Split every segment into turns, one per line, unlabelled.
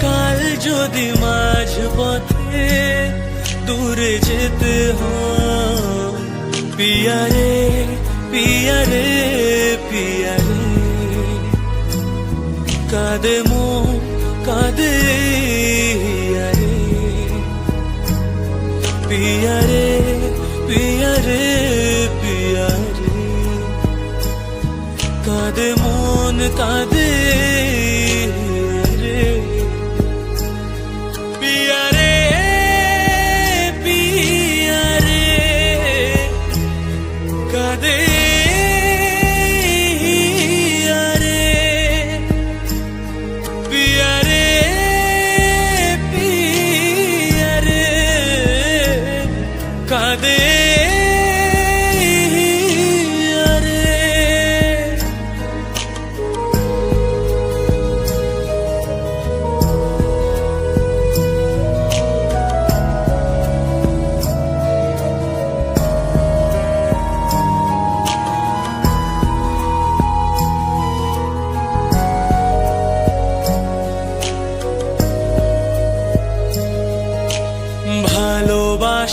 কাল যদি মাঝ পথে দূরে যেতে হয়। পিয়ারে পিয়ারে পিয়ারে। কাঁদে মন, কাঁদে হিয়ারে। পিয়ারে পিয়ারে পিয়ারে। কাঁদে মন, কাঁদে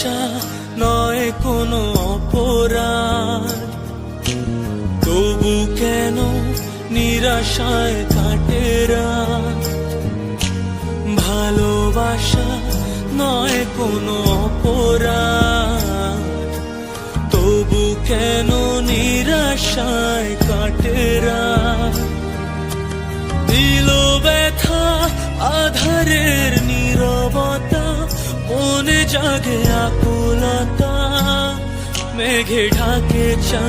ভালোবাসা নয় কোনো অপরাধ তবু কেন নিরাশায় কাটে রাত? ভালোবাসা নয় কোনো অপরাধ তবু কেন নিরাশায় কাটে? দিল ব্যথা নীরবতা মনে জাগে আকুলতা মেঘে ঢাকে চা